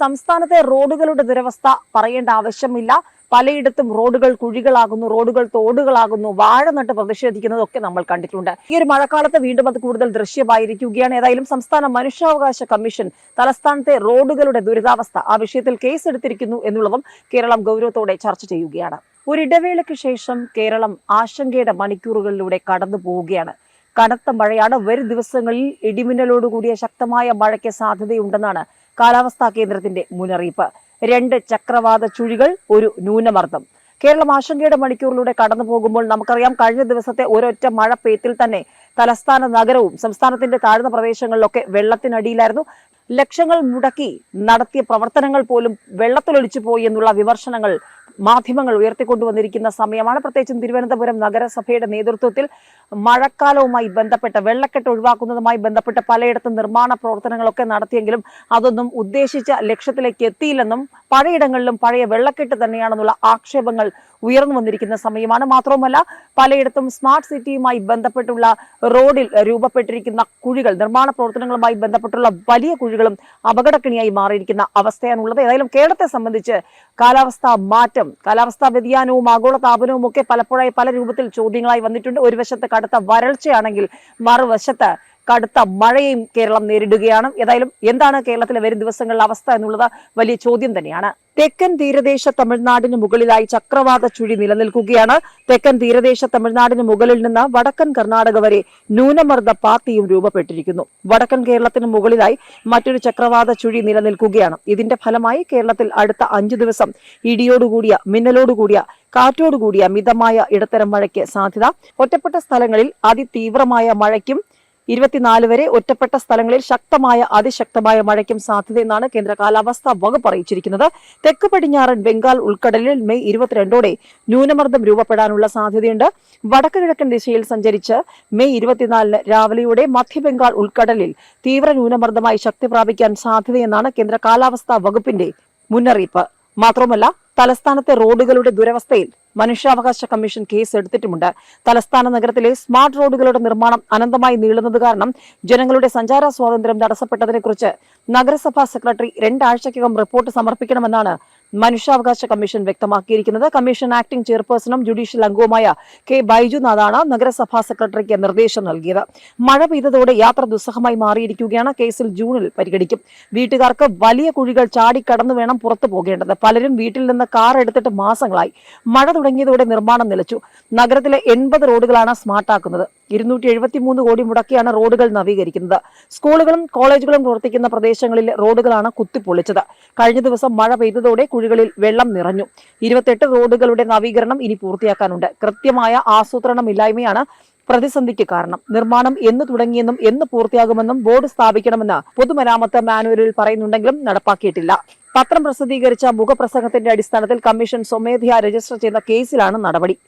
സംസ്ഥാനത്തെ റോഡുകളുടെ ദുരവസ്ഥ പറയേണ്ട ആവശ്യമില്ല. പലയിടത്തും റോഡുകൾ കുഴികളാകുന്നു റോഡുകൾ തോടുകളാകുന്നു വാഴ നട്ട് പ്രതിഷേധിക്കുന്നതൊക്കെ നമ്മൾ കണ്ടിട്ടുണ്ട്. ഈ ഒരു മഴക്കാലത്ത് വീണ്ടും അത് കൂടുതൽ ദൃശ്യമായിരിക്കുകയാണ്. ഏതായാലും സംസ്ഥാന മനുഷ്യാവകാശ കമ്മീഷൻ തലസ്ഥാനത്തെ റോഡുകളുടെ ദുരിതാവസ്ഥ ആ വിഷയത്തിൽ കേസെടുത്തിരിക്കുന്നു എന്നുള്ളതും കേരളം ഗൗരവത്തോടെ ചർച്ച ചെയ്യുകയാണ്. ഒരിടവേളയ്ക്ക് ശേഷം കേരളം ആശങ്കയുടെ മണിക്കൂറുകളിലൂടെ കടന്നു പോവുകയാണ് കനത്ത മഴയാണ്. വരും ദിവസങ്ങളിൽ ഇടിമിന്നലോടുകൂടിയ ശക്തമായ മഴയ്ക്ക് സാധ്യതയുണ്ടെന്നാണ് കാലാവസ്ഥാ കേന്ദ്രത്തിന്റെ മുന്നറിയിപ്പ്. രണ്ട് ചക്രവാത ചുഴികൾ ഒരു ന്യൂനമർദ്ദം. കേരളം ആശങ്കയുടെ മണിക്കൂറിലൂടെ കടന്നു പോകുമ്പോൾ നമുക്കറിയാം കഴിഞ്ഞ ദിവസത്തെ ഒരൊറ്റ മഴ പെയ്ത്തിൽ തന്നെ തലസ്ഥാന നഗരവും സംസ്ഥാനത്തിന്റെ താഴ്ന്ന പ്രദേശങ്ങളിലൊക്കെ വെള്ളത്തിനടിയിലായിരുന്നു. ലക്ഷങ്ങൾ മുടക്കി നടത്തിയ പ്രവർത്തനങ്ങൾ പോലും വെള്ളത്തിലൊലിച്ചു പോയി എന്നുള്ള വിമർശനങ്ങൾ മാധ്യമങ്ങൾ ഉയർത്തിക്കൊണ്ടുവന്നിരിക്കുന്ന സമയമാണ്. പ്രത്യേകിച്ചും തിരുവനന്തപുരം നഗരസഭയുടെ നേതൃത്വത്തിൽ മഴക്കാലവുമായി ബന്ധപ്പെട്ട വെള്ളക്കെട്ട് ഒഴിവാക്കുന്നതുമായി ബന്ധപ്പെട്ട പലയിടത്തും നിർമ്മാണ പ്രവർത്തനങ്ങളൊക്കെ നടത്തിയെങ്കിലും അതൊന്നും ഉദ്ദേശിച്ച ലക്ഷ്യത്തിലേക്ക് എത്തിയില്ലെന്നും പലയിടങ്ങളിലും പഴയ വെള്ളക്കെട്ട് തന്നെയാണെന്നുള്ള ആക്ഷേപങ്ങൾ ഉയർന്നു വന്നിരിക്കുന്ന സമയമാണ്. മാത്രവുമല്ല പലയിടത്തും സ്മാർട്ട് സിറ്റിയുമായി ബന്ധപ്പെട്ടുള്ള റോഡിൽ രൂപപ്പെട്ടിരിക്കുന്ന കുഴികൾ നിർമ്മാണ പ്രവർത്തനങ്ങളുമായി ബന്ധപ്പെട്ടുള്ള വലിയ കുഴികളും അപകടക്കിണിയായി മാറിയിരിക്കുന്ന അവസ്ഥയാണുള്ളത്. ഏതായാലും കേരളത്തെ സംബന്ധിച്ച് കാലാവസ്ഥാ മാറ്റം കാലാവസ്ഥാ വ്യതിയാനവും ആഗോള താപനവും ഒക്കെ പലപ്പോഴായി പല രൂപത്തിൽ ചോദ്യങ്ങളായി വന്നിട്ടുണ്ട്. ഒരു വശത്ത് കടുത്ത വരൾച്ചയാണെങ്കിൽ മറുവശത്ത് കടുത്ത മഴയും കേരളം നേരിടുകയാണ്. ഏതായാലും എന്താണ് കേരളത്തിലെ വരും ദിവസങ്ങളിലെ അവസ്ഥ എന്നുള്ളത് വലിയ ചോദ്യം തന്നെയാണ്. തെക്കൻ തീരദേശ തമിഴ്നാടിന് മുകളിലായി ചക്രവാത ചുഴി നിലനിൽക്കുകയാണ്. തെക്കൻ തീരദേശ തമിഴ്നാടിന് മുകളിൽ നിന്ന് വടക്കൻ കർണാടക വരെ ന്യൂനമർദ്ദ പാത്തിയും രൂപപ്പെട്ടിരിക്കുന്നു. വടക്കൻ കേരളത്തിന് മുകളിലായി മറ്റൊരു ചക്രവാത ചുഴി നിലനിൽക്കുകയാണ്. ഇതിന്റെ ഫലമായി കേരളത്തിൽ അടുത്ത അഞ്ചു ദിവസം ഇടിയോടുകൂടിയ മിന്നലോടുകൂടിയ കാറ്റോടുകൂടിയ മിതമായ ഇടത്തരം മഴയ്ക്ക് സാധ്യത. ഒറ്റപ്പെട്ട സ്ഥലങ്ങളിൽ അതിതീവ്രമായ മഴയ്ക്കും ഇരുപത്തിനാല് വരെ ഒറ്റപ്പെട്ട സ്ഥലങ്ങളിൽ ശക്തമായ അതിശക്തമായ മഴയ്ക്കും സാധ്യതയെന്നാണ് കേന്ദ്ര കാലാവസ്ഥാ വകുപ്പ് അറിയിച്ചിരിക്കുന്നത്. തെക്ക് പടിഞ്ഞാറൻ ബംഗാൾ ഉൾക്കടലിൽ മെയ് ഇരുപത്തിരണ്ടോടെ ന്യൂനമർദ്ദം രൂപപ്പെടാനുള്ള സാധ്യതയുണ്ട്. വടക്ക് കിഴക്കൻ ദിശയിൽ സഞ്ചരിച്ച് മെയ് ഇരുപത്തിനാലിന് രാവിലെയോടെ മധ്യബംഗാൾ ഉൾക്കടലിൽ തീവ്ര ന്യൂനമർദ്ദമായി ശക്തി പ്രാപിക്കാൻ സാധ്യതയെന്നാണ് കേന്ദ്ര കാലാവസ്ഥാ വകുപ്പിന്റെ മുന്നറിയിപ്പ്. മാത്രമല്ല തലസ്ഥാനത്തെ റോഡുകളുടെ ദുരവസ്ഥയിൽ മനുഷ്യാവകാശ കമ്മീഷൻ കേസ് എടുത്തിട്ടുമുണ്ട്. തലസ്ഥാന നഗരത്തിലെ സ്മാർട്ട് റോഡുകളുടെ നിർമ്മാണം അനന്തമായി നീളുന്നത് കാരണം ജനങ്ങളുടെ സഞ്ചാര സ്വാതന്ത്ര്യം തടസ്സപ്പെട്ടതിനെക്കുറിച്ച് നഗരസഭാ സെക്രട്ടറി രണ്ടാഴ്ചയ്ക്കകം റിപ്പോർട്ട് സമർപ്പിക്കണമെന്നാണ് മനുഷ്യാവകാശ കമ്മീഷൻ വ്യക്തമാക്കിയിരിക്കുന്നത്. കമ്മീഷൻ ആക്ടിംഗ് ചെയർപേഴ്സണും ജുഡീഷ്യൽ അംഗവുമായ കെ ബൈജുനാഥാണ് നഗരസഭാ സെക്രട്ടറിക്ക് നിർദ്ദേശം നൽകിയത്. മഴ പെയ്തതോടെ യാത്ര ദുസ്സഹമായി മാറിയിരിക്കുകയാണ്. കേസിൽ ജൂണിൽ പരിഗണിക്കും. വീട്ടുകാർക്ക് വലിയ കുഴികൾ ചാടിക്കടന്നു വേണം പുറത്തു പോകേണ്ടത്. പലരും വീട്ടിൽ നിന്ന് കാർ എടുത്തിട്ട് മാസങ്ങളായി. മഴ തുടങ്ങിയതോടെ നിർമ്മാണം നിലച്ചു. നഗരത്തിലെ എൺപത് റോഡുകളാണ് സ്മാർട്ടാക്കുന്നത്. ഇരുന്നൂറ്റി എഴുപത്തി മൂന്ന് കോടി മുടക്കിയാണ് റോഡുകൾ നവീകരിക്കുന്നത്. സ്കൂളുകളും കോളേജുകളും പ്രവർത്തിക്കുന്ന പ്രദേശങ്ങളിൽ റോഡുകളാണ് കുത്തിപ്പൊളിച്ചത്. കഴിഞ്ഞ ദിവസം മഴ പെയ്തതോടെ കുഴികളിൽ വെള്ളം നിറഞ്ഞു. ഇരുപത്തെട്ട് റോഡുകളുടെ നവീകരണം ഇനി പൂർത്തിയാക്കാനുണ്ട്. കൃത്യമായ ആസൂത്രണമില്ലായ്മയാണ് പ്രതിസന്ധിക്ക് കാരണം. നിർമ്മാണം എന്ന് തുടങ്ങിയെന്നും എന്ന് പൂർത്തിയാകുമെന്നും ബോർഡ് സ്ഥാപിക്കണമെന്ന് പൊതുമരാമത്ത് മാനുവലിൽ പറയുന്നുണ്ടെങ്കിലും നടപ്പാക്കിയിട്ടില്ല. പത്രം പ്രസിദ്ധീകരിച്ച മുഖപ്രസംഗത്തിന്റെ അടിസ്ഥാനത്തിൽ കമ്മീഷൻ സ്വമേധയാ രജിസ്റ്റർ ചെയ്ത കേസിലാണ് നടപടി.